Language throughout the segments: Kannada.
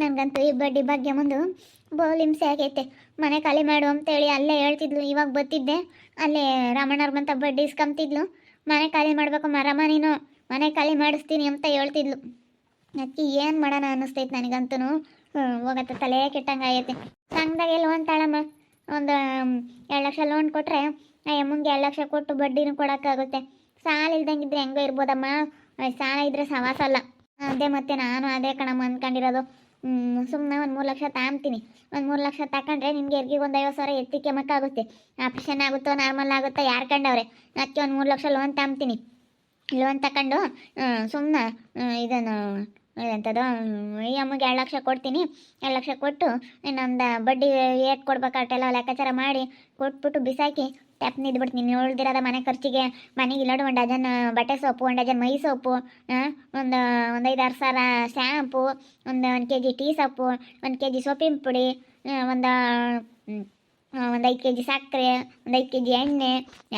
ನನಗಂತೂ ಈ ಬಡ್ಡಿ ಭಾಗ್ಯ ಮುಂದು ಬಹು ಹಿಂಸೆ ಆಗೈತೆ. ಮನೆ ಖಾಲಿ ಮಾಡು ಅಂತೇಳಿ ಅಲ್ಲೇ ಹೇಳ್ತಿದ್ಲು, ಇವಾಗ ಬತ್ತಿದ್ದೆ. ಅಲ್ಲೇ ರಾಮಣ್ಣವ್ರ ಬಂತ ಬಡ್ಡಿ ಇಸ್ಕೊಂತಿದ್ಲು ಮನೆ ಖಾಲಿ ಮಾಡಬೇಕು ಮರಮ್ಮ ನೀನು, ಮನೆ ಖಾಲಿ ಮಾಡಿಸ್ತೀನಿ ಅಂತ ಹೇಳ್ತಿದ್ಲು. ಅದಕ್ಕೆ ಏನು ಮಾಡೋಣ ಅನ್ನಿಸ್ತೈತೆ ನನಗಂತೂ ಹೋಗತ್ತೆ, ತಲೆ ಕೆಟ್ಟಂಗೆ ಆಗೈತೆ. ಸಂಘದಾಗ ಲೋನ್ ತಾಳಮ್ಮ, ಒಂದು ಎರಡು ಲಕ್ಷ ಲೋನ್ ಕೊಟ್ಟರೆ ಅಮ್ಮಂಗೆ ಎರಡು ಲಕ್ಷ ಕೊಟ್ಟು ಬಡ್ಡಿನೂ ಕೊಡೋಕ್ಕಾಗುತ್ತೆ ಸಾಲ ಇಲ್ದಂಗಿದ್ರೆ ಹೆಂಗೋ ಇರ್ಬೋದಮ್ಮ. ಸಾಲ ಇದ್ದರೆ ಸವಾಸಲ್ಲ ಅದೇ ಮತ್ತೆ ನಾನು ಅದೇ ಕಣಮ್ಮ ಅಂದ್ಕೊಂಡಿರೋದು ಸುಮ್ಮನೆ ಒಂದು ಮೂರು ಲಕ್ಷ ತಗೊಂತೀನಿ ಒಂದು ಮೂರು ಲಕ್ಷ ತಗೊಂಡ್ರೆ ನಿಮಗೆ ಎರ್ಗಿಗೆ ಒಂದು ಐವತ್ತು ಸಾವಿರ ಎತ್ತಿಕ್ಕೆ ಮಕ್ಕಾಗುತ್ತೆ ಆಪ್ರೇಷನ್ ಆಗುತ್ತೋ, ನಾರ್ಮಲ್ ಆಗುತ್ತೋ, ಯಾರು ಕಂಡವ್ರೆ? ಅದಕ್ಕೆ ಒಂದು ಮೂರು ಲಕ್ಷ ಲೋನ್ ತಗೊಂತೀನಿ ಲೋನ್ ತಗೊಂಡು ಸುಮ್ಮನೆ ಇದನ್ನು ಎಂಥದ್ದು ಈ ಅಮ್ಮಗೆ ಎರಡು ಲಕ್ಷ ಕೊಡ್ತೀನಿ. ಎರಡು ಲಕ್ಷ ಕೊಟ್ಟು ಇನ್ನೊಂದು ಬಡ್ಡಿ ಏಟ್ ಕೊಡ್ಬೇಕಾಟೆಲ್ಲ ಲೆಕ್ಕಾಚಾರ ಮಾಡಿ ಕೊಟ್ಬಿಟ್ಟು ಬಿಸಾಕಿ ಟ್ಯಾಪ್ ಇದ್ಬಿಟ್ಟು ನೀನು ಉಳ್ದಿರೋದ ಮನೆ ಖರ್ಚಿಗೆ ಮನೆಗೆ ಇಲ್ಲೋಡು ಒಂದು ಡಜನ್ ಬಟ್ಟೆ ಸೋಪು, ಒಂದು ಡಜನ್ ಮೈ ಸೋಪು ಒಂದು ಒಂದು ಐದಾರು ಸಾವಿರ ಶ್ಯಾಂಪು, ಒಂದು ಒಂದು ಕೆ ಜಿ ಟೀ ಸೊಪ್ಪು ಒಂದು ಕೆ ಜಿ ಸೋಪಿನ ಪುಡಿ ಒಂದು ಒಂದು ಐದು ಕೆ ಜಿ ಸಕ್ಕರೆ ಒಂದು ಐದು ಕೆ ಜಿ ಎಣ್ಣೆ,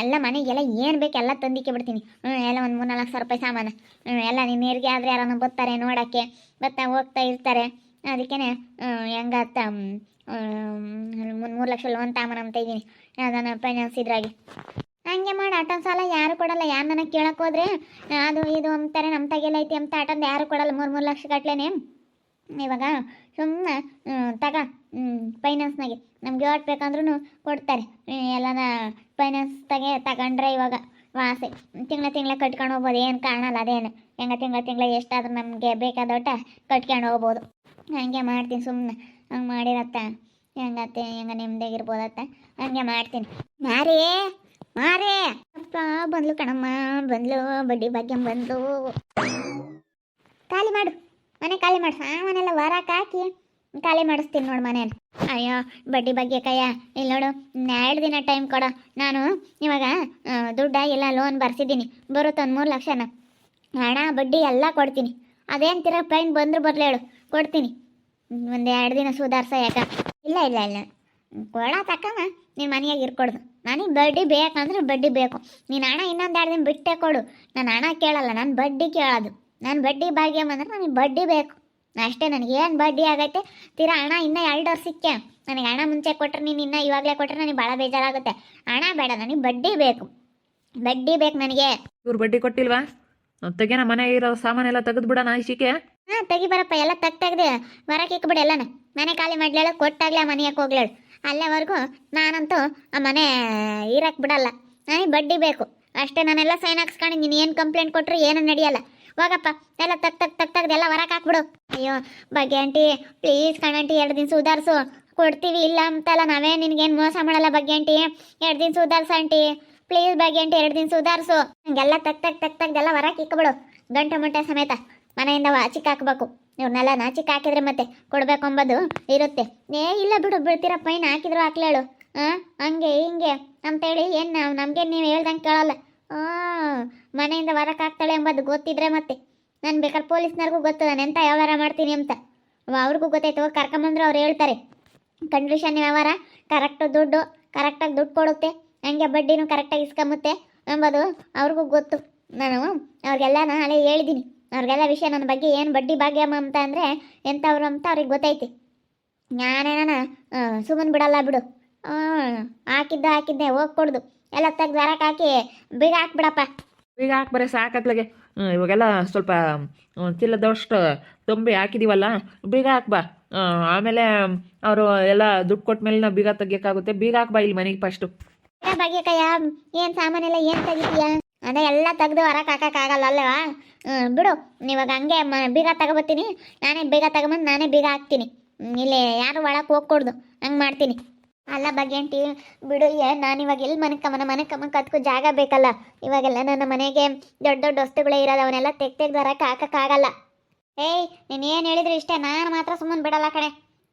ಎಲ್ಲ ಮನೆಗೆಲ್ಲ ಏನು ಬೇಕು ಎಲ್ಲ ತಂದಿಕ್ಕೆ ಬಿಡ್ತೀನಿ. ಹ್ಞೂ ಎಲ್ಲ ಒಂದು ಮೂರು ನಾಲ್ಕು ಸಾವಿರ ರೂಪಾಯಿ ಸಾಮಾನು. ಹ್ಞೂ ಎಲ್ಲ ನೀನು ನೀರಿಗೆ ಆದರೆ ಯಾರನ್ನು ಬರ್ತಾರೆ ನೋಡೋಕ್ಕೆ, ಬರ್ತಾ ಹೋಗ್ತಾ ಇರ್ತಾರೆ. ಅದಕ್ಕೇ ಹೆಂಗತ್ತ ಮೂರು ಲಕ್ಷ ಲೋನ್ ತಗೊಂಬರಂತ ಇದ್ದೀನಿ. ಅದನ್ನು ಫೈನಾನ್ಸ್ ಇದ್ರಾಗಿ ಹಂಗೆ ಮಾಡಿ ಆಟೋನ್ ಸಾಲ ಯಾರು ಕೊಡಲ್ಲ, ಯಾರು ನನಗೆ ಕೇಳಕ್ಕೆ ಹೋದ್ರೆ, ಅದು ಇದು ಅಂತಾರೆ ನಮ್ಮ ತಗೆಲ್ಲ ಐತಿ ಅಂತ ಆಟೋನ್ ಯಾರು ಕೊಡಲ್ಲ, ಮೂರು ಮೂರು ಲಕ್ಷ ಕಟ್ಲೇನೆ. ಇವಾಗ ಸುಮ್ಮನೆ ತಗ ಫೈನಾನ್ಸ್ನಾಗೆ ನಮ್ಗೆ ಆಟ್ಬೇಕಂದ್ರೂ ಬೇಕಂದ್ರೂ ಕೊಡ್ತಾರೆ. ಎಲ್ಲನ ಫೈನಾನ್ಸ್ ತಗೆ, ತಗೊಂಡ್ರೆ ಇವಾಗ ವಾಸೆ. ತಿಂಗಳ ತಿಂಗಳ ಕಟ್ಕೊಂಡು ಹೋಗ್ಬೋದು, ಏನು ಕಾಣಲ್ಲ ಅದೇನು. ಹೆಂಗ ತಿಂಗಳ ತಿಂಗಳ ಎಷ್ಟಾದ್ರೂ ನಮಗೆ ಬೇಕಾದೊಟ್ಟ ಕಟ್ಕೊಂಡು ಹೋಗ್ಬೋದು. ಹಂಗೆ ಮಾಡ್ತೀನಿ ಸುಮ್ಮನೆ ಹಂಗೆ ಮಾಡಿರತ್ತ. ಹೆಂಗತ್ತೆ ಹೆಂಗ ನೆಮ್ಮದಿಯಾಗಿರ್ಬೋದತ್ತ ಹಂಗೆ ಮಾಡ್ತೀನಿ. ಮಾರಿ ಮಾರೇ. ಅಪ್ಪ ಬಂದ್ಲು ಕಣಮ್ಮ ಬಂದ್ಲು ಬಡ್ಡಿ ಭಾಗ್ಯ ಬಂದ್ಲು. ಖಾಲಿ ಮಾಡು. ಮನೆ ಖಾಲಿ ಮಾಡು. ಮನೆಲ್ಲ ವಾರಕ್ಕೆ ಹಾಕಿ ಖಾಲಿ ಮಾಡಿಸ್ತೀನಿ ನೋಡು ಮನೇನ ಅಯ್ಯೋ ಬಡ್ಡಿ ಬಗ್ಗೆ ಕಯ್ಯ ಇಲ್ಲಿ ನೋಡು ಎರಡು ದಿನ ಟೈಮ್ ಕೊಡು. ನಾನು ಇವಾಗ ಆ, ದುಡ್ಡ ಎಲ್ಲ ಲೋನ್ ಬರ್ಸಿದ್ದೀನಿ. ಬರುತ್ತೆ ಒಂದು ಮೂರು ಲಕ್ಷನ. ಹಣ ಬಡ್ಡಿ ಎಲ್ಲ ಕೊಡ್ತೀನಿ. ಅದೇನು ತಿರ ಫೈನ್ ಬಂದರೂ ಬರಲಿ ಹೇಳು. ಕೊಡ್ತೀನಿ. ಒಂದು ಎರಡು ದಿನ ಸುಧಾರ್ಸ ಯಾಕ? ಇಲ್ಲ ಇಲ್ಲ ಇಲ್ಲ. ಕೊಡ ತಕ್ಕಮ್ಮ. ನೀನು ಮನೆಯಾಗ ಇರ್ಕೊಡ್ದು. ನನಗೆ ಬಡ್ಡಿ ಬೇಕಂದ್ರೆ ಬಡ್ಡಿ ಬೇಕು. ನೀನು ಹಣ ಇನ್ನೊಂದು ಎರಡು ದಿನ ಬಿಟ್ಟೆ ಕೊಡು. ನಾನು ಹಣ ಕೇಳಲ್ಲ, ನಾನು ಬಡ್ಡಿ ಕೇಳೋದು. ನಾನು ಬಡ್ಡಿ ಭಾಗ್ಯ ಬಂದ್ರೆ ನನಗೆ ಬಡ್ಡಿ ಬೇಕು. ಅಷ್ಟೇ, ನನಗೆ ಏನು ಬಡ್ಡಿ ಆಗೈತೆ ತೀರಾ ಹಣ ಇನ್ನೂ ಎರಡು ವರ್ಷಕ್ಕೆ ನನಗೆ ಹಣ ಮುಂಚೆ ಕೊಟ್ಟರೆ ನೀನು ಇನ್ನೂ ಇವಾಗಲೇ ಕೊಟ್ಟರೆ ನನಗೆ ಭಾಳ ಬೇಜಾರಾಗುತ್ತೆ. ಹಣ ಬೇಡ, ನನಗೆ ಬಡ್ಡಿ ಬೇಕು. ಬಡ್ಡಿ ಬೇಕು ನನಗೆ. ಇವ್ರು ಬಡ್ಡಿ ಕೊಟ್ಟಿಲ್ವಾ? ತೆಗೆನ ಮನೆ ಇರೋ ಸಾಮಾನೆಲ್ಲ ತೆಗೆದು ಬಿಡೋಣ ಈಶಿಕೆ ಹಾಂ, ತೆಗಿ ಬರಪ್ಪ, ಎಲ್ಲ ತಗ್ ತೆಗ್ದು ಹೊರಕ್ಕೆ ಇಕ್ಬಿಡು ಎಲ್ಲನ. ಮನೆ ಖಾಲಿ ಮಾಡ್ಲೇಳು ಕೊಟ್ಟಾಗ್ಲೇ ಮನೆಯಕ್ಕೆ ಹೋಗ್ಲೇಳು ಅಲ್ಲೇವರೆಗೂ ನಾನಂತೂ ಆ ಮನೆ ಇರಕ್ಕೆ ಬಿಡಲ್ಲ. ನನಗೆ ಬಡ್ಡಿ ಬೇಕು. ಅಷ್ಟೇ ನಾನೆಲ್ಲ ಸೈನ್ ಹಾಕ್ಸ್ಕೊಂಡು ನೀನು ಏನು ಕಂಪ್ಲೇಂಟ್ ಕೊಟ್ಟರು ಏನೂ ನಡೆಯಲ್ಲ. ಹೋಗಪ್ಪ, ಎಲ್ಲ ತಗ್ ತಗ್ ತಗ್ ತೆಗ್ದು ಎಲ್ಲ ಹೊರಗೆ ಹಾಕ್ಬಿಡು. ಅಯ್ಯೋ ಬಗ್ಗೆ ಆಂಟಿ ಪ್ಲೀಸ್ ಕಣಂಟಿ ಎರಡು ದಿನ ಸುಧಾರಿಸು ಕೊಡ್ತೀವಿ ಇಲ್ಲ ಅಂತಲ್ಲ ನಾವೇ ನಿನಗೇನು ಮೋಸ ಮಾಡಲ್ಲ ಬಗ್ಗೆ ಆಂಟಿ. ಎರಡು ದಿನ ಸುಧಾರಿಸು ಆಂಟಿ. ಪ್ಲೀಸ್ ಬಗ್ಗೆ ಆಂಟಿ, ಎರಡು ದಿನ ಸುಧಾರಿಸು ಹಂಗೆಲ್ಲ ತಗ್ ತಗ್ ತಗ್ ತೆಗ್ದೆಲ್ಲ ಹೊರಕ್ಕೆ ಇಕ್ಬಿಡು. ಗಂಟೆ ಮುಂಟೆ ಸಮೇತ. ಮನೆಯಿಂದ ಆಚಿಕ್ ಹಾಕ್ಬೇಕು. ಇವ್ರನ್ನೆಲ್ಲ ನಾಚಿಕ್ ಹಾಕಿದ್ರೆ ಮತ್ತೆ ಕೊಡ್ಬೇಕು ಅಂಬೋದು ಇರುತ್ತೆ. ಏ, ಇಲ್ಲ ಬಿಡು ಬಿಡ್ತೀರ ಪೈನ್ ಹಾಕಿದ್ರು ಹಾಕ್ಲೇಳು. ಆ, ಹಂಗೆ, ಹಿಂಗೆ ಅಂತೇಳಿ ಏನು ನಮಗೆ ನೀವು ಹೇಳ್ದಂಗೆ ಕೇಳಲ್ಲ. ಆ, ಮನೆಯಿಂದ ಹೊರಕ್ಕೆ ಹಾಕ್ತಾಳೆ ಎಂಬುದು ಗೊತ್ತಿದ್ರೆ ಮತ್ತೆ. ನಾನು ಬೇಕಾದ್ರೆ ಪೊಲೀಸ್ನವ್ರಿಗೂ ಗೊತ್ತು, ನಾನು ಎಂಥ ವ್ಯವಹಾರ ಮಾಡ್ತೀನಿ ಅಂತ. ಅವ ಅವ್ರಿಗೂ ಗೊತ್ತಾಯ್ತು ಕರ್ಕೊಂಬಂದ್ರೆ ಅವ್ರು ಹೇಳ್ತಾರೆ. ಕಂಡೀಷನ್ ವ್ಯವಹಾರ ಕರೆಕ್ಟ್ ದುಡ್ಡು ಕರೆಕ್ಟಾಗಿ ದುಡ್ಡು ಕೊಡುತ್ತೆ. ಹಂಗೆ ಬಡ್ಡಿನೂ ಕರೆಕ್ಟಾಗಿ ಇಸ್ಕೊಂಬುತ್ತೆ ಎಂಬುದು ಅವ್ರಿಗೂ ಗೊತ್ತು. ನಾನು ಅವ್ರಿಗೆಲ್ಲ ನಾಳೆ ಹೇಳಿದ್ದೀನಿ ಅವ್ರಿಗೆಲ್ಲ ವಿಷಯ ನನ್ನ ಬಗ್ಗೆ ಏನು ಬಡ್ಡಿ ಭಾಗ್ಯಮ್ಮ ಅಂತ ಅಂದರೆ ಎಂಥವ್ರು ಅಂತ ಅವ್ರಿಗೆ ಗೊತ್ತೈತಿ. ನಾನೇನ ಸುಮ್ಮನೆ ಬಿಡಲ್ಲ ಬಿಡು. ಹಾಕಿದ್ದ ಹಾಕಿದ್ದೆ ಹೋಗಿ ಕೊಡ್ದು. ಎಲ್ಲ ತೆಗ್ದು ಹರಕ್ಕೆ ಹಾಕಿ ಬೀಗ ಹಾಕ್ಬಿಡಪ್ಪ. ಬೀಗ ಹಾಕ್ಬರ ಬರೀ ಸಾಕತ್ಲಗೆ ಇವಾಗೆಲ್ಲ ಸ್ವಲ್ಪ ಚಿಲ್ಲದಷ್ಟು ತುಂಬಿ ಹಾಕಿದೀವಲ್ಲ ಬೀಗ ಹಾಕ್ಬಾ ಆಮೇಲೆ ಅವರು ಎಲ್ಲ ದುಡ್ಡು ಕೊಟ್ಟ ಮೇಲೆ ನಾವು ಬೀಗ ತೆಗಿಯೋಕ್ಕಾಗುತ್ತೆ ಬೀಗ ಹಾಕ್ಬಾ ಇಲ್ಲಿ ಮನೆಗೆ ಫಸ್ಟು ಏ ಭಾಗ್ಯಕ್ಕಯ್ಯ ಏನು ಸಾಮಾನೆಲ್ಲ ಏನು ತೆಗಿತೀಯ? ಅದೇ ಎಲ್ಲ ತೆಗ್ದು ಹೊರಕ್ಕೆ ಹಾಕೋಕ್ಕಾಗಲ್ಲ ಅಲ್ಲವಾ ಬಿಡು. ಇವಾಗ ಹಂಗೆ ಮ, ಬೀಗ ತಗೊಬತ್ತೀನಿ. ನಾನೇ ಬೀಗ ತಗೊಂಬಂದು ನಾನೇ ಬೀಗ ಹಾಕ್ತೀನಿ. ಇಲ್ಲಿ ಯಾರು ಒಳಗೆ ಹೋಗ್ಕೊಡ್ದು. ಹಂಗೆ ಮಾಡ್ತೀನಿ. ಅಲ್ಲ ಬಗೆಂಟಿ, ಬಿಡು, ಏ, ನಾನು ಇವಾಗ ಎಲ್ಲಿ ಮನೆ ಕಮ್ಮನ ಮನೆ ಕಮ್ಮ ಕತ್ಕೋ ಜಾಗ ಬೇಕಲ್ಲ. ಇವಾಗೆಲ್ಲ ನನ್ನ ಮನೆಗೆ ದೊಡ್ಡ ದೊಡ್ಡ ವಸ್ತುಗಳೇ ಇರೋದು ಅವನ್ನೆಲ್ಲ ತೆಗ್ ತೆಗ್ದು ಹೊರಕ್ಕೆ ಹಾಕೋಕ್ಕಾಗಲ್ಲ ಏಯ್, ನೀನು ಏನು ಹೇಳಿದ್ರು ಇಷ್ಟೇ? ನಾನು ಮಾತ್ರ ಸುಮ್ಮನೆ ಬಿಡಲ್ಲ ಕಣೆ.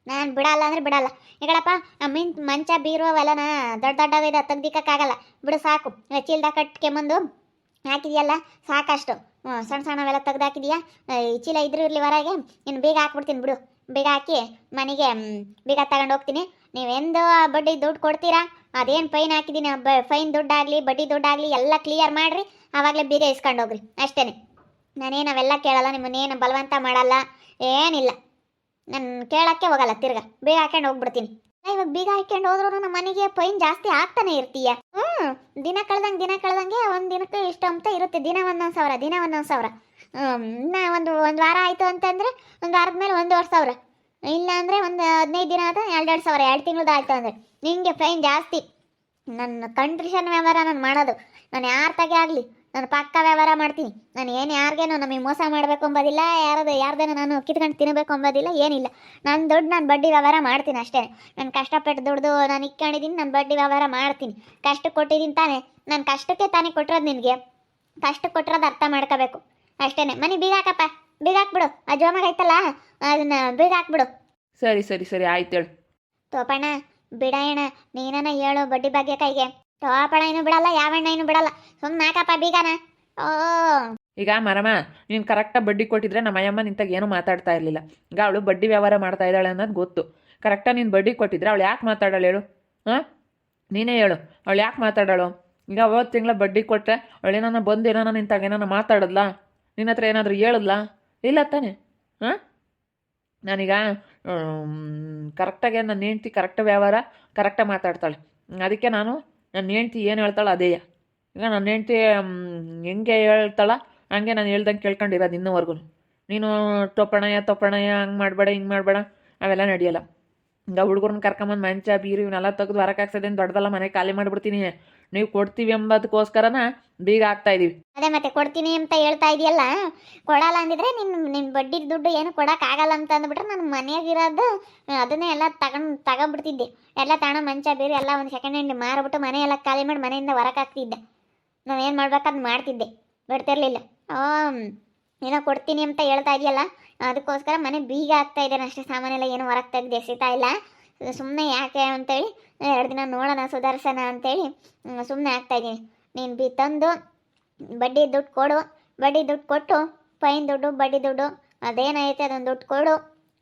ನಾನು ಬಿಡಲ್ಲ ಅಂದ್ರೆ ಬಿಡಲ್ಲ. ಈಗಳಪ್ಪ ಮಿನ್ ಮಂಚ ಬೀರುವವೆಲ್ಲ ನಾ. ದೊಡ್ಡ ದೊಡ್ಡವಿದೆ ತೆಗ್ದಿಕ್ಕಾಗಲ್ಲ ಬಿಡು, ಸಾಕು. ಚೀಲ್ದಾಗ ಕಟ್ಕೊಂಬಂದು ಹಾಕಿದ್ಯಲ್ಲ? ಸಾಕಷ್ಟು. ಹ್ಞೂ, ಸಣ್ಣ ಸಣ್ಣವೆಲ್ಲ ತೆಗ್ದು ಹಾಕಿದೀಯಾ ಈ ಚೀಲ ಇದ್ರೂ ಇರಲಿ ಹೊರಗೆ. ಇನ್ನು ಬೇಗ ಹಾಕ್ಬಿಡ್ತೀನಿ ಬಿಡು. ಬೇಗ ಹಾಕಿ ಮನೆಗೆ ಬೇಗ ತಗೊಂಡು ಹೋಗ್ತೀನಿ. ನೀವೆಂದು ಬಡ್ಡಿ ದುಡ್ಡು ಕೊಡ್ತೀರಾ? ಅದೇನು ಫೈನ್ ಹಾಕಿದ್ದೀನಿ. ಬ, ಫೈನ್ ದುಡ್ಡಾಗಲಿ, ಬಡ್ಡಿ ದುಡ್ಡಾಗಲಿ, ಎಲ್ಲ ಕ್ಲಿಯರ್ ಮಾಡಿರಿ. ಆವಾಗಲೇ ಬೇಗ ಇಸ್ಕೊಂಡು ಹೋಗ್ರಿ. ಅಷ್ಟೇ ನಾನೇನು ಅವೆಲ್ಲ ಕೇಳಲ್ಲ, ನಿಮ್ಮನ್ನೇನು ಬಲವಂತ ಮಾಡಲ್ಲ, ಏನಿಲ್ಲ. ನಾನು ಕೇಳೋಕ್ಕೆ ಹೋಗಲ್ಲ, ತಿರ್ಗಾ. ಬೇಗ ಹಾಕೊಂಡು ಹೋಗ್ಬಿಡ್ತೀನಿ. ಇವಾಗ ಬೀಗ ಹಾಕೊಂಡು ಹೋದ್ರು ನಮ್ಮ ಮನೆಗೆ ಪೈನ್ ಜಾಸ್ತಿ ಆಗ್ತಾನೆ ಇರ್ತೀಯ. ಹ್ಮ್ ದಿನ ಕಳ್ದಂಗೆ ದಿನ ಕಳ್ದಂಗೆ ಒಂದ್ ದಿನಕ್ಕೆ ಇಷ್ಟು ಅಂತ ಇರುತ್ತೆ. ದಿನ ಒಂದೊಂದು ಸಾವಿರ ದಿನ ಒಂದೊಂದು ಸಾವಿರ. ಹ್ಮ್, ಒಂದು ಒಂದು ವಾರ ಆಯ್ತು ಅಂತಂದರೆ ಒಂದು ವಾರದ ಮೇಲೆ ಒಂದೂವರೆ ಸಾವಿರ. ಇಲ್ಲ ಅಂದ್ರೆ ಒಂದು ಹದಿನೈದು ದಿನ ಆದ ಎರಡೆರಡು ಸಾವಿರ ಎರಡು ತಿಂಗಳದ್ದು ಆಯ್ತು ಅಂದರೆ. ನಿಮಗೆ ಫೈನ್ ಜಾಸ್ತಿ. ನನ್ನ ಕಂಟ್ರಿಷನ್ ವ್ಯವಹಾರ ನಾನು ಮಾಡೋದು. ನಾನು ಯಾರ ತಗೆ ಆಗಲಿ. ನಾನು ಪಕ್ಕ ವ್ಯವಹಾರ ಮಾಡ್ತೀನಿ. ನಾನು ಏನು ಯಾರಿಗೇನು ನಮಗೆ ಮೋಸ ಮಾಡಬೇಕು ಅಂಬೋದಿಲ್ಲ ಯಾರದು ಯಾರ್ದೇನೋ ನಾನು ಕಿತ್ಕೊಂಡು ತಿನ್ನಬೇಕು ಅಂಬೋದಿಲ್ಲ ಏನಿಲ್ಲ. ನಾನು ದುಡ್ಡು ನಾನು ಬಡ್ಡಿ ವ್ಯವಹಾರ ಮಾಡ್ತೀನಿ ಅಷ್ಟೇ. ನಾನು ಕಷ್ಟಪಟ್ಟು ದುಡ್ದು ನಾನು ಇಕ್ಕೊಂಡಿದ್ದೀನಿ ನಾನು ಬಡ್ಡಿ ವ್ಯವಹಾರ ಮಾಡ್ತೀನಿ. ಕಷ್ಟ ಕೊಟ್ಟಿದ್ದೀನಿ ತಾನೇ. ನಾನು ಕಷ್ಟಕ್ಕೆ ತಾನೇ ಕೊಟ್ಟಿರೋದು ನಿನಗೆ. ಕಷ್ಟ ಕೊಟ್ಟಿರೋದು ಅರ್ಥ ಮಾಡ್ಕೋಬೇಕು. ಅಷ್ಟೇ ಮನೆ ಬೀಗ ಹಾಕಪ್ಪ ಬೀಗ ಹಾಕ್ಬಿಡು ಆ ಜೋಮಾಗ ಐತಲ್ಲ ಅದನ್ನ ಬೀಗ ಹಾಕ್ಬಿಡು ಸರಿ ಸರಿ ಸರಿ ಆಯ್ತು ಹೇಳು. ತೋಪಣ್ಣ ಬಿಡಯ್ಯಣ್ಣ ನೀನನ್ನ ಹೇಳು ಬಡ್ಡಿ ಬಗ್ಗೆ ಕೈಗೆ ತೋಪಣ್ಣ ಏನು ಬಿಡಲ್ಲ, ಯಾವಣ್ಣ ಬಿಡಲ್ಲ. ಸುಮ್ಮನೆ ಹಾಕಪ್ಪ ಬೀಗನ. ಓ. ಈಗ ಮರಮ, ನೀನು ಕರೆಕ್ಟಾಗಿ ಬಡ್ಡಿ ಕೊಟ್ಟಿದ್ರೆ ನಮ್ಮ ಅಯ್ಯಮ್ಮ ನಿಂತಾಗ ಏನೂ ಮಾತಾಡ್ತಾ ಇರಲಿಲ್ಲ. ಈಗ ಅವಳು ಬಡ್ಡಿ ವ್ಯವಹಾರ ಮಾಡ್ತಾ ಇದ್ದಾಳೆ ಅನ್ನೋದು ಗೊತ್ತು. ಕರೆಕ್ಟಾಗಿ ನೀನು ಬಡ್ಡಿ ಕೊಟ್ಟಿದ್ರೆ ಅವಳು ಯಾಕೆ ಮಾತಾಡೋಳು ಹೇಳು? ಹಾಂ? ನೀನೇ ಹೇಳು. ಅವಳು ಯಾಕೆ ಮಾತಾಡೋಳು? ಈಗ ಅವತ್ತು ತಿಂಗಳ ಬಡ್ಡಿ ಕೊಟ್ಟರೆ ಅವಳು ಏನಾನ ಬಂದು ಏನಾನ ನಿಂತಾಗ ಏನಾನ ಮಾತಾಡದ್ಲಾ? ನಿನ್ನ ಹತ್ರ ಏನಾದರೂ ಹೇಳಿದ್ಲಾ? ಇಲ್ಲ ತಾನೆ. ಹಾಂ? ನಾನೀಗ ಕರೆಕ್ಟಾಗಿ ನನ್ನ ಹೆಂಡ್ತಿ ಕರೆಕ್ಟ್ ವ್ಯವಹಾರ ಕರೆಕ್ಟಾಗಿ ಮಾತಾಡ್ತಾಳೆ. ಅದಕ್ಕೆ ನಾನು ನನ್ನ ಹೆಂಡ್ತಿ ಏನು ಹೇಳ್ತಾಳೆ ಅದೇ. ಈಗ ನನ್ನ ಹೆಂಡ್ತಿ ಹೆಂಗೆ ಹೇಳ್ತಾಳ ಹಂಗೆ ನಾನು ಹೇಳ್ದಂಗೆ ಕೇಳ್ಕೊಂಡಿರೋದು ಇನ್ನೂವರೆಗೂ. ನೀನು ತೊಪ್ಪಣಯ್ಯ ತೊಪ್ಪಣಯ್ಯ ಹಂಗೆ ಮಾಡಬೇಡ, ಹಿಂಗೆ ಮಾಡಬೇಡ, ಅವೆಲ್ಲ ನಡೆಯಲ್ಲ. ಈಗ ಹುಡುಗರನ್ನ ಕರ್ಕೊಂಬಂದು ಮಂಚ, ಬೀರು ಇವನ್ನೆಲ್ಲ ತೆಗೆದು ಹೊರಕ್ಕೆ ಹಾಕ್ಸೋದೇನು ದೊಡ್ಡದಲ್ಲ, ಮನೆ ಖಾಲಿ ಮಾಡಿಬಿಡ್ತೀನಿ. ನೀವು ಕೊಡ್ತೀವಿ ಎಂಬದಕ್ಕೋಸ್ಕರನ ಬೀಗ ಆಗ್ತಾ ಇದೀವಿ. ಅದೇ ಮತ್ತೆ ಕೊಡ್ತೀನಿ ಅಂತ ಹೇಳ್ತಾ ಇದೆಯಲ್ಲ, ಕೊಡಲ್ಲ ಅಂದಿದ್ರೆ ನಿನ್ನ ನಿನ್ನ ಬಡ್ಡಿ ದುಡ್ಡು ಏನು ಕೊಡೋಕ್ಕಾಗಲ್ಲ ಅಂತ ಅಂದ್ಬಿಟ್ರೆ ನಾನು ಮನೆಯಾಗಿರೋದು ಅದನ್ನೇ ಎಲ್ಲ ತಗೊಂಡು, ತಗೊಂಡ್ಬಿಡ್ತಿದ್ದೆ. ಎಲ್ಲ ತಾಣ ಮಂಚ ಬೇರೆ ಎಲ್ಲ ಒಂದು ಸೆಕೆಂಡ್ ಹ್ಯಾಂಡ್ ಮಾರಿಬಿಟ್ಟು ಮನೆ ಎಲ್ಲ ಖಾಲಿ ಮಾಡಿ ಮನೆಯಿಂದ ಹೊರಕಾಗ್ತಿದ್ದೆ ಹಾಕ್ತಿದ್ದೆ. ಏನು ಮಾಡ್ಬೇಕಾದ್ ಮಾಡ್ತಿದ್ದೆ. ಬಿಡ್ತಿರ್ಲಿಲ್ಲ. ಏನೋ ಕೊಡ್ತೀನಿ ಅಂತ ಹೇಳ್ತಾ ಇದೆಯಲ್ಲ, ಅದಕ್ಕೋಸ್ಕರ ಮನೆ ಬೀಗ ಆಗ್ತಾ ಇದ್ದಾನೆ ಅಷ್ಟೇ. ಸಾಮಾನೆಲ್ಲ ಏನು ಹೊರಗೆ ತೆಗ್ದು ಎಸಿತಾ ಇಲ್ಲ. ಸುಮ್ಮನೆ ಯಾಕೆ ಅಂತೇಳಿ ಎರಡು ದಿನ ನೋಡೋಣ ಸುಧಾರಿಸೋಣ ಅಂತೇಳಿ ಸುಮ್ಮನೆ ಆಗ್ತಾ ಇದ್ದೀನಿ. ನೀನು ಬಿ ತಂದು ಬಡ್ಡಿ ದುಡ್ಡು ಕೊಡು, ಬಡ್ಡಿ ದುಡ್ಡು ಕೊಟ್ಟು, ಫೈನ್ ದುಡ್ಡು, ಬಡ್ಡಿ ದುಡ್ಡು, ಅದೇನೈತೆ ಅದೊಂದು ದುಡ್ಡು ಕೊಡು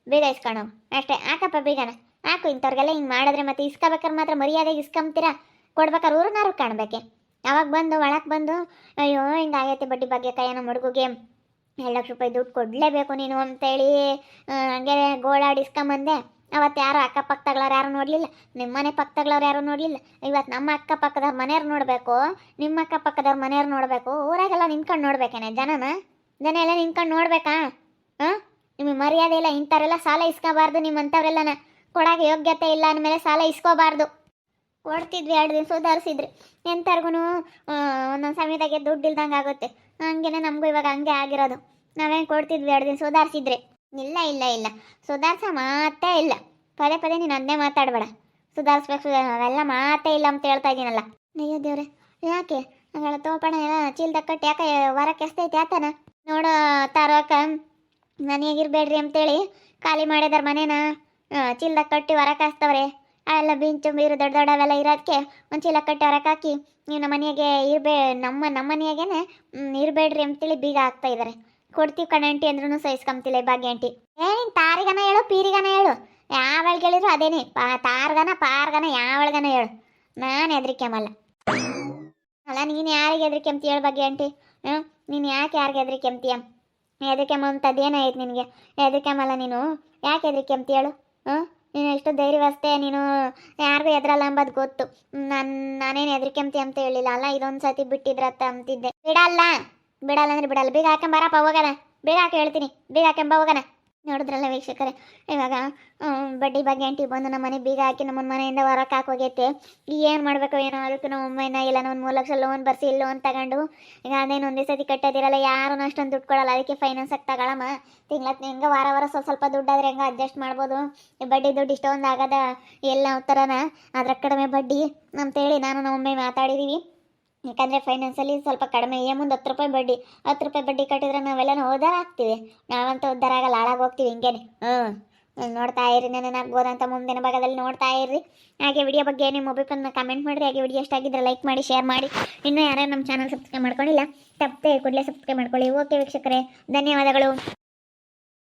ಬೇಗ ಇಸ್ಕೊಂಡು ಅಷ್ಟೇ ಹಾಕಪ್ಪ ಬೇಗನ? ಹಾಕು ಇಂಥವ್ರಿಗೆಲ್ಲ ಹಿಂಗೆ ಮಾಡಿದ್ರೆ ಮತ್ತೆ ಇಸ್ಕೋಬೇಕಾದ್ರೆ ಮಾತ್ರ ಮರ್ಯಾದೆಗೆ ಇಸ್ಕೊಂತೀರಾ ಕೊಡ್ಬೇಕಾದ್ರೆ ಊರನಾರು ಕಾಣಬೇಕೆ. ಯಾವಾಗ ಬಂದು, ಒಳಗೆ ಬಂದು, ಅಯ್ಯೋ, ಹಿಂಗಾಗೈತೆ ಬಡ್ಡಿ ಬಗ್ಗೆ ಕೈಯನ ಮಡುಗುಗೆ. ಎರಡು ಲಕ್ಷ ರೂಪಾಯಿ ದುಡ್ಡು ಕೊಡಲೇಬೇಕು ನೀನು ಅಂತೇಳಿ ಹಂಗೆ ಗೋಳಾಡಿ ಇಸ್ಕೊಂಬಂದೆ. ಅವತ್ತು ಯಾರು ಅಕ್ಕಪಕ್ಕದವ್ರು ಯಾರು ನೋಡಲಿಲ್ಲ? ನಿಮ್ಮ ಮನೆ ಪಕ್ಕದವ್ರು ಯಾರು ನೋಡಲಿಲ್ಲ? ಇವತ್ತು ನಮ್ಮ ಅಕ್ಕಪಕ್ಕದವ್ರ ಮನೆಯವ್ರು ನೋಡಬೇಕು, ನಿಮ್ಮ ಅಕ್ಕಪಕ್ಕದವ್ರ ಮನೆಯವ್ರು ನೋಡಬೇಕು, ಊರಾಗೆಲ್ಲ ನಿಂತ್ಕೊಂಡು ನೋಡ್ಬೇಕೇನೆ ಜನನ? ಜನ ಎಲ್ಲ ನಿಂತ್ಕೊಂಡು ನೋಡ್ಬೇಕಾ? ಹಾಂ? ನಿಮಗೆ ಮರ್ಯಾದೆ ಇಲ್ಲ, ಇಂಥವ್ರೆಲ್ಲ ಸಾಲ ಇಸ್ಕೋಬಾರ್ದು, ನಿಮ್ಮಂಥವ್ರೆಲ್ಲನ ಕೊಡೋಕೆ ಯೋಗ್ಯತೆ ಇಲ್ಲ ಅಂದಮೇಲೆ ಸಾಲ ಇಸ್ಕೋಬಾರ್ದು. ಕೊಡ್ತಿದ್ವಿ ಎರಡು ದಿನ ಸುಧಾರಿಸಿದ್ರಿ ಎಂಥರ್ಗು ಒಂದೊಂದು ಸಮಯದಾಗೆ ದುಡ್ಡು ಇಲ್ದಂಗೆ ಆಗುತ್ತೆ ಹಂಗೇನೆ ನಮಗೂ ಇವಾಗ ಹಂಗೆ ಆಗಿರೋದು. ನಾವೇನು ಕೊಡ್ತಿದ್ವಿ, ಎರಡು ದಿನ ಸುಧಾರಿಸಿದ್ರೆ ಇಲ್ಲ ಇಲ್ಲ ಇಲ್ಲ. ಸುಧಾರ್ಸ ಮಾತೇ ಇಲ್ಲ. ಪದೇ ಪದೇ ನೀನು ಅದನ್ನೇ ಮಾತಾಡಬೇಡ. ಸುಧಾರಿಸ್ಬೇಕು ಸುಧಾರ ಅವೆಲ್ಲ ಮಾತೇ ಇಲ್ಲ ಅಂತ ಹೇಳ್ತಾ ಇದ್ದೀನಲ್ಲ ಅಯ್ಯೋ ದೇವ್ರೆ, ಯಾಕೆ? ಹಂಗೆಲ್ಲ ತೋಪಣ ಎಲ್ಲ ಚೀಲ್ದ ಕಟ್ಟಿ, ಯಾಕೆ ವಾರ ಎಸ್ತೈತೆ ಆತನ? ನೋಡೋ ತಾರೋಕ ಮನೆಯಾಗಿರ್ಬೇಡ್ರಿ ಅಂತೇಳಿ ಖಾಲಿ ಮಾಡಿದಾರ ಮನೇನ. ಚೀಲ್ದಾಗ ಕಟ್ಟಿ ವರ ಕಾಸ್ತವ್ರೆ ಎಲ್ಲ ಬಿಂಚು ಬೀರು ದೊಡ್ಡ ದೊಡ್ಡವೆಲ್ಲ ಇರೋದಕ್ಕೆ ಒಂದು ಚೀಲ ಕಟ್ಟಿ ಹೊರಕ್ಕೆ ಹಾಕಿ ನೀವು ನಮ್ಮ ಮನೆಯಾಗೆ ಇರಬೇ ನಮ್ಮ ನಮ್ಮ ಮನೆಯಾಗೇನೆ ಇರಬೇಡ್ರಿ ಅಂತೇಳಿ ಬೀಗ ಹಾಕ್ತಾ ಇದ್ದಾರೆ ಕೊಡ್ತೀವಿ ಕಣಂಟಿ ಅಂದ್ರೂ ಸಹಿಸ್ಕೊಂತಿಲ್ಲ ಈ ಭಾಗ್ಯ ಆಂಟಿ. ಏನಿನ್ ತಾರಿಗನ ಹೇಳು, ಪೀರಿಗನ ಹೇಳು. ಯಾವಳಿಗೆ ಹೇಳಿದ್ರು ಅದೇನೆ, ಪಾ, ತಾರ್ಗನ, ಪಾರ್ಗನ, ಯಾವಳ್ಗನ ಹೇಳು. ನಾನು ಹೆದರಿಕೆಮಲ್ಲ ಅಲ್ಲ, ನೀನು ಯಾರಿಗೆ ಹೆದರಿಕೆ ಹೇಳು ಭಾಗ್ಯ ಆಂಟಿ? ಹ್ಞೂ ನೀನು ಯಾಕೆ ಯಾರಿಗೆ ಹೆದರಿಕೆ ಅಂತೀಯ? ಹೆದರಿಕೆ ಅಂತದ್ದೇನಾಯ್ತು ನಿನಗೆ? ಹೆದರಿಕೆಮಲ್ಲ ನೀನು? ಯಾಕೆ ಹೆದರಿಕೆ ಅಂತ ಹೇಳು? ಹ್ಞೂ ನೀನು ಎಷ್ಟು ಧೈರ್ಯವಸ್ತೆ, ನೀನು ಯಾರಿಗೂ ಎದ್ರಲ್ಲ ಅಂಬದು ಗೊತ್ತು. ನಾನು, ನಾನೇನು ಹೆದರಿಕೆ ಅಂತಿ ಅಂತ ಹೇಳಿಲ್ಲ. ಅಲ್ಲ ಇದೊಂದು ಸತಿ ಬಿಟ್ಟಿದ್ರತ್ತ ಅಂತಿದ್ದೆ. ಬಿಡಲ್ಲ. ಬಿಡಲ್ಲ ಅಂದ್ರೆ ಬಿಡಲ್ಲ. ಬೇಗ ಹಾಕೊಂಬರಪ್ಪ ಹೋಗೋಣ. ಬೇಗ ಹಾಕಿ ಹೇಳ್ತೀನಿ. ಬೇಗ ಹಾಕೊಂಬ ಹೋಗೋಣ. ನೋಡಿದ್ರಲ್ಲ ವೀಕ್ಷಕರೇ, ಇವಾಗ ಬಡ್ಡಿ ಬಗ್ಗೆ ಆಂಟಿ ಬಂದು ನಮ್ಮ ಮನೆ ಬೀಗ ಹಾಕಿ ನಮ್ಮ ಮನೆಯಿಂದ ಹೊರಕ್ಕೆ ಹಾಕೋಗೈತೆ ಏನು ಮಾಡಬೇಕು ಏನೋ ಅದಕ್ಕೆ ನಮ್ಮ ಅಮ್ಮನ ಇಲ್ಲ ಒಂದು ಮೂರು ಲಕ್ಷ ಲೋನ್ ಬರ್ಸಿ ಲೋನ್ ತಗೊಂಡು, ಈಗ ಅದೇನು ಒಂದೇ ಸತಿ ಕಟ್ಟೋದಿರಲ್ಲ ಯಾರೂ ಅಷ್ಟೊಂದು ದುಡ್ಡು ಕೊಡಲ್ಲ. ಅದಕ್ಕೆ ಫೈನಾನ್ಸ್ ಆಗಿ ತಗೊಳಮ್ಮ. ತಿಂಗಳ ಹೆಂಗೆ ವಾರ ವಾರ ಸ್ವಲ್ಪ ಸ್ವಲ್ಪ ದುಡ್ಡಾದ್ರೆ ಹೆಂಗೆ ಅಡ್ಜಸ್ಟ್ ಮಾಡ್ಬೋದು. ಬಡ್ಡಿ ದುಡ್ಡು ಇಷ್ಟೊಂದು ಆಗದ ಎಲ್ಲ ಥರನ ಅದ್ರ ಕಡಿಮೆ ಬಡ್ಡಿ. ಅಂತೇಳಿ ನಾನು ಒಮ್ಮೆ ಮಾತಾಡಿದ್ದೀವಿ ಯಾಕಂದರೆ ಫೈನಾನ್ಸಲ್ಲಿ ಸ್ವಲ್ಪ ಕಡಿಮೆ ಏ ಮುಂದೆ ಹತ್ತು ರೂಪಾಯಿ ಬಡ್ಡಿ, ಹತ್ತು ರೂಪಾಯಿ ಬಡ್ಡಿ ಕಟ್ಟಿದ್ರೆ ನಾವೆಲ್ಲ ಉದ್ಧಾರ ಆಗ್ತೀವಿ. ನಾವಂತೂ ಉದ್ಧಾರ ಆಗಲ್ಲ, ಹಾಳಾಗಿ ಹೋಗ್ತೀವಿ ಹಿಂಗೇನೆ. ಹ್ಞೂ ನೋಡ್ತಾ ಇರಿ, ನನ್ನ ಆಗ್ಬೋದಂತ ಮುಂದಿನ ಭಾಗದಲ್ಲಿ ನೋಡ್ತಾ ಇರ್ರಿ ಹಾಗೆ ವಿಡಿಯೋ ಬಗ್ಗೆ ನಿಮ್ಮ ಅಭಿಪ್ರಾಯನ ಕಮೆಂಟ್ ಮಾಡಿರಿ. ಹಾಗೆ ವಿಡಿಯೋ ಇಷ್ಟ ಆಗಿದ್ರೆ ಲೈಕ್ ಮಾಡಿ ಶೇರ್ ಮಾಡಿ. ಇನ್ನೂ ಯಾರ್ಯಾರು ನಮ್ಮ ಚಾನಲ್ ಸಬ್ಸ್ಕ್ರೈಬ್ ಮಾಡ್ಕೊಂಡಿಲ್ಲ ತಪ್ಪೇ ಕೂಡಲೇ ಸಬ್ಸ್ಕ್ರೈಬ್ ಮಾಡ್ಕೊಳ್ಳಿ. ಓಕೆ ವೀಕ್ಷಕರೇ, ಧನ್ಯವಾದಗಳು.